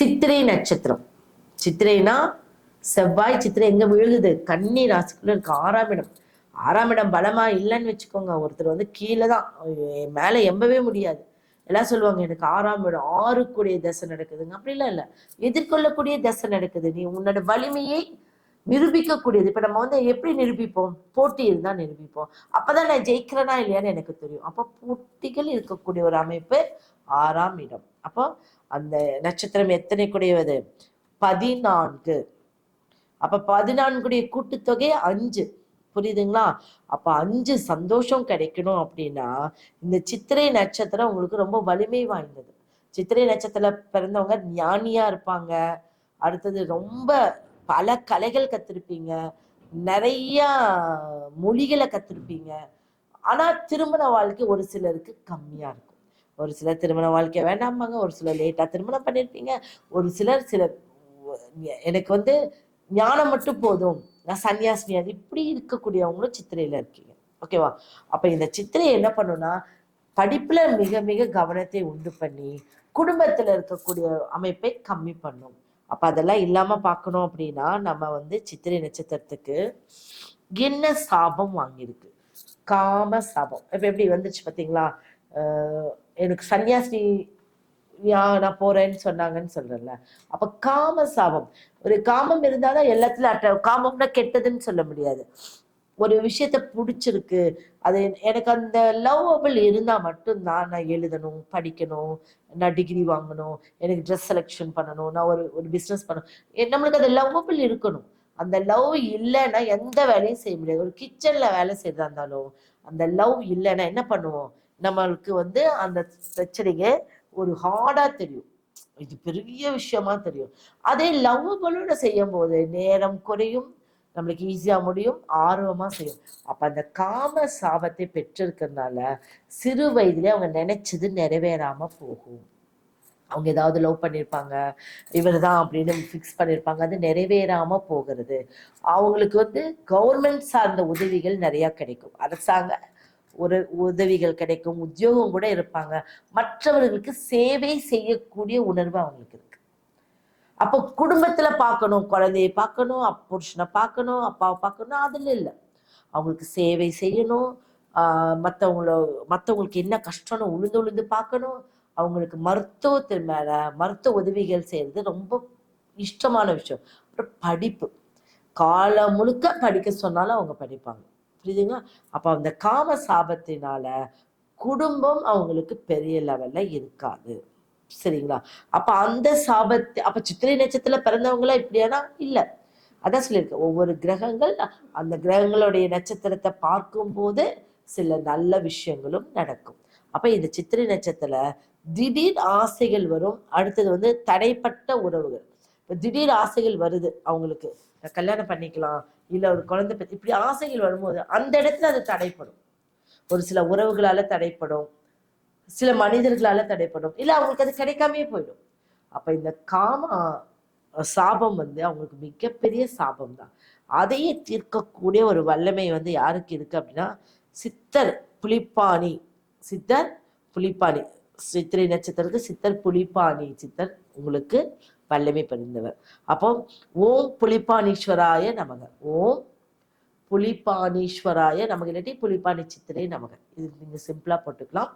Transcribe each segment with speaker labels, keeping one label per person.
Speaker 1: சித்திரை நட்சத்திரம். சித்திரைனா செவ்வாய் சித்திரை எங்க விழுகுது? கன்னி ராசிக்குள்ள இருக்கு. ஆறாம் இடம். ஆறாம் இடம் பலமா இல்லைன்னு வச்சுக்கோங்க. ஒருத்தர் வந்து கீழே தான். மேல எம்பவே முடியாது. எல்லாம் சொல்லுவாங்க எனக்கு ஆறாம் இடம். ஆறுக்கூடிய தசை நடக்குதுங்க. அப்படிலாம் இல்லை. எதிர்கொள்ளக்கூடிய தசை நடக்குது. நீ உன்னோட வலிமையை நிரூபிக்கக்கூடியது. இப்ப நம்ம வந்து எப்படி நிரூபிப்போம்? போட்டி இருந்தா நிரூபிப்போம். அப்பதான் நான் ஜெயிக்கிறேனா இல்லையான்னு எனக்கு தெரியும். அப்போ போட்டிகள் இருக்கக்கூடிய ஒரு அமைப்பு ஆறாம் இடம். அப்போ அந்த நட்சத்திரம் எத்தனை கூடியவது பதினான்கு. அப்ப பதினான்குடைய கூட்டுத்தொகை அஞ்சு. புரியுதுங்களா? அப்ப அஞ்சு சந்தோஷம் கிடைக்கணும் அப்படின்னா இந்த சித்திரை நட்சத்திரம் உங்களுக்கு ரொம்ப வலிமை வாய்ந்தது. சித்திரை நட்சத்திரத்துல பிறந்தவங்க ஞானியா இருப்பாங்க. அடுத்தது ரொம்ப பல கலைகள் கத்திருப்பீங்க. நிறைய மொழிகளை கத்திருப்பீங்க. ஆனா திருமண வாழ்க்கை ஒரு சிலருக்கு கம்மியா இருக்கும். ஒரு சிலர் திருமண வாழ்க்கை வேண்டாமாங்க ஒரு சிலர் லேட்டாக திருமணம் பண்ணியிருப்பீங்க ஒரு சிலர் சில எனக்கு வந்து ஞானம் மட்டும் போதும். நான் சன்னியாசினி அது இப்படி இருக்கக்கூடியவங்களும் சித்திரையில் இருக்கீங்க. ஓகேவா அப்போ இந்த சித்திரையை என்ன பண்ணுன்னா படிப்பில் மிக மிக கவனத்தை உண்டு பண்ணி குடும்பத்தில் இருக்கக்கூடிய அமைப்பை கம்மி பண்ணும். அப்போ அதெல்லாம் இல்லாமல் பார்க்கணும் அப்படின்னா நம்ம வந்து சித்திரை நட்சத்திரத்துக்கு என்ன சாபம் வாங்கியிருக்கு. காம சாபம். இப்போ எப்படி வந்துச்சு பார்த்தீங்களா? எனக்கு சன்னியாசி யா நான் போறேன்னு சொன்னாங்கன்னு சொல்றேன்ல. அப்ப காம சாபம். ஒரு காமம் இருந்தாதான் எல்லாத்துலயும் அட்ட காமம்னா கெட்டதுன்னு சொல்ல முடியாது. ஒரு விஷயத்த பிடிச்சிருக்கு. அது எனக்கு அந்த லவ்வபிள் இருந்தால் மட்டும்தான் நான் எழுதணும் படிக்கணும் நான் டிகிரி வாங்கணும் எனக்கு ட்ரெஸ் செலெக்ஷன் பண்ணணும் நான் ஒரு ஒரு பிஸ்னஸ் பண்ணணும். நம்மளுக்கு அந்த லவ்வபிள் இருக்கணும். அந்த லவ் இல்லைன்னா எந்த வேலையும் செய்ய முடியாது. ஒரு கிச்சனில் வேலை செய்யறதா இருந்தாலும் அந்த லவ் இல்லைன்னா என்ன பண்ணுவோம்? நம்மளுக்கு வந்து அந்த பிரச்சனைங்க ஒரு ஹார்டாக தெரியும். இது பெரிய விஷயமா தெரியும். அதே லவ்வபிளோட செய்யும் போது நேரம் குறையும் நம்மளுக்கு ஈஸியாக முடியும் ஆர்வமாக செய்யும். அப்போ அந்த காம சாபத்தை பெற்றிருக்கிறதுனால சிறு வயதிலே அவங்க நினைச்சது நிறைவேறாமல் போகும். அவங்க ஏதாவது லவ் பண்ணியிருப்பாங்க இவர் தான் அப்படின்னு ஃபிக்ஸ் பண்ணியிருப்பாங்க அது நிறைவேறாமல் போகிறது. அவங்களுக்கு வந்து கவர்மெண்ட் சார்ந்த உதவிகள் நிறையா கிடைக்கும். அரசாங்க ஒரு உதவிகள் கிடைக்கும் உத்தியோகம் கூட இருப்பாங்க. மற்றவர்களுக்கு சேவை செய்யக்கூடிய உணர்வு அவங்களுக்கு இருக்கு. அப்போ குடும்பத்தில் பார்க்கணும் குழந்தைய பார்க்கணும் புருஷனை பார்க்கணும் அப்பாவை பார்க்கணும் அதில் இல்லை. அவங்களுக்கு சேவை செய்யணும் மற்றவங்கள மற்றவங்களுக்கு என்ன கஷ்டம்னு உளுந்து உளுந்து பார்க்கணும். அவங்களுக்கு மருத்துவத்தின் மேலே மருத்துவ உதவிகள் செய்கிறது ரொம்ப இஷ்டமான விஷயம். அப்புறம் படிப்பு. காலம் முழுக்க படிக்க சொன்னாலும் அவங்க படிப்பாங்க. புரியுதுங்களா? அப்போ அந்த காம சாபத்தினால குடும்பம் அவங்களுக்கு பெரிய லெவல்ல இருக்காது. சரிங்களா? அப்ப அந்த சாபத்தை அப்ப சித்திரை நட்சத்திரத்துல பிறந்தவங்களா இப்படியானா? இல்ல. அதான் சொல்லியிருக்கேன். ஒவ்வொரு கிரகங்கள் அந்த கிரகங்களுடைய நட்சத்திரத்தை பார்க்கும்போது சில நல்ல விஷயங்களும் நடக்கும். அப்ப இந்த சித்திரை நட்சத்திர திடீர் ஆசைகள் வரும். அடுத்தது வந்து தடைப்பட்ட உறவுகள். இப்ப திடீர் ஆசைகள் வருது அவங்களுக்கு. கல்யாணம் பண்ணிக்கலாம் இல்லை ஒரு குழந்தை பற்றி இப்படி ஆசைகள் வரும்போது அந்த இடத்துல அது தடைப்படும். ஒரு சில உறவுகளால தடைப்படும் சில மனிதர்களால தடைப்படும் இல்லை அவங்களுக்கு அது கிடைக்காமே போயிடும். அப்போ இந்த காம சாபம் வந்து அவங்களுக்கு மிகப்பெரிய சாபம் தான் அதையே தீர்க்கக்கூடிய ஒரு வல்லமை வந்து யாருக்கு இருக்கு அப்படின்னா சித்தர் புலிப்பாணி சித்தர் புலிப்பாணி. சித்திரை நட்சத்திரத்துக்கு சித்தர் புலிப்பாணி சித்தர் உங்களுக்கு வல்லமை பதிந்தவர் அப்போ ஓம் புலிப்பாணீஸ்வராய நமக. ஓம் புலிப்பாணீஸ்வராய நமக்கு இல்லாட்டி புலிப்பாணி சித்திரை நமக. இது நீங்க சிம்பிளா போட்டுக்கலாம்.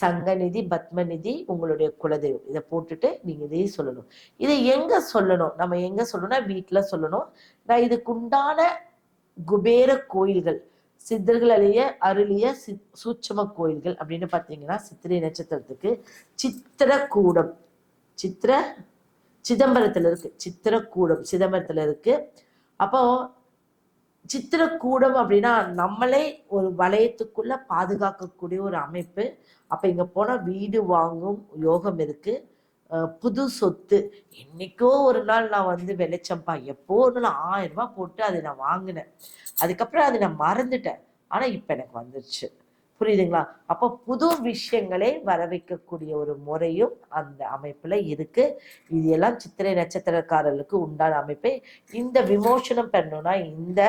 Speaker 1: சங்கநிதி பத்மநிதி உங்களுடைய குலதெய்வம். இதை போட்டுட்டு நீங்க இதையே சொல்லணும். இதை எங்க சொல்லணும்? நம்ம எங்க சொல்லணும்னா வீட்டுல சொல்லணும். நான் இதுக்குண்டான குபேர கோயில்கள் சித்தர்கள் அருளிய சி சூட்சம கோயில்கள் அப்படின்னு பார்த்தீங்கன்னா சித்திரை நட்சத்திரத்துக்கு சித்திரக்கூடம். சித்திர சிதம்பரத்தில் இருக்கு. சித்திரக்கூடம் சிதம்பரத்தில் இருக்கு. அப்போ சித்திரக்கூடம் அப்படின்னா நம்மளே ஒரு வளையத்துக்குள்ள பாதுகாக்கக்கூடிய ஒரு அமைப்பு. அப்போ இங்கே போனால் வீடு வாங்கும் யோகம் இருக்குது புது சொத்து. என்னைக்கோ ஒரு நாள் நான் வந்து வெளிச்சம்பா எப்போ ஒரு நாள் ஆயிரம் ரூபாய் போட்டு அதை நான் வாங்கினேன். அதுக்கப்புறம் அதை நான் மறந்துட்டேன். ஆனால் இப்போ எனக்கு வந்துருச்சு. புரியுதுங்களா? அப்போ புது விஷயங்களை வர வைக்கக்கூடிய ஒரு முறையும் அந்த அமைப்பில் இருக்கு. இது எல்லாம் சித்திரை நட்சத்திரக்காரர்களுக்கு உண்டான அமைப்பை. இந்த விமோசனம் பண்ணணும்னா இந்த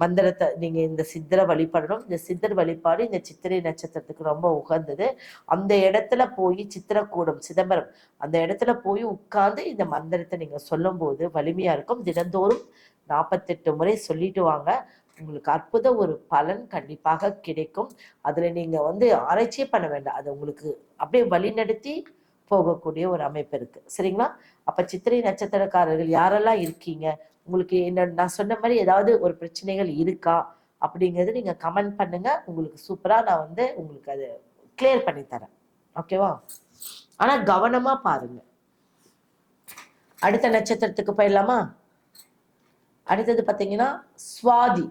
Speaker 1: மந்திரத்தை நீங்கள் இந்த சித்தரை வழிபடணும் இந்த சித்தர் வழிபாடு இந்த சித்திரை நட்சத்திரத்துக்கு ரொம்ப உகந்தது. அந்த இடத்துல போய் சித்திரக்கூடம் சிதம்பரம் அந்த இடத்துல போய் உட்கார்ந்து இந்த மந்திரத்தை நீங்கள் சொல்லும்போது வலிமையாக இருக்கும். தினந்தோறும் நாற்பத்தெட்டு முறை சொல்லிட்டு வாங்க. உங்களுக்கு அற்புத ஒரு பலன் கண்டிப்பாக கிடைக்கும். அதில் நீங்கள் வந்து ஆராய்ச்சியே பண்ண வேண்டாம். அது உங்களுக்கு அப்படியே வழிநடத்தி போகக்கூடிய ஒரு அமைப்பு இருக்கு. சரிங்களா? அப்ப சித்திரை நட்சத்திரக்காரர்கள் யாரெல்லாம் இருக்கீங்க? உங்களுக்கு என்ன நான் சொன்ன மாதிரி ஏதாவது ஒரு பிரச்சனைகள் இருக்கா? அப்படிங்கிறது நீங்க கமெண்ட் பண்ணுங்க. உங்களுக்கு சூப்பரா நான் வந்து உங்களுக்கு அது கிளியர் பண்ணி தரேன். ஓகேவா ஆனா கவனமா பாருங்க. அடுத்த நட்சத்திரத்துக்கு போயிடலாமா? அடுத்தது பாத்தீங்கன்னா சுவாதி.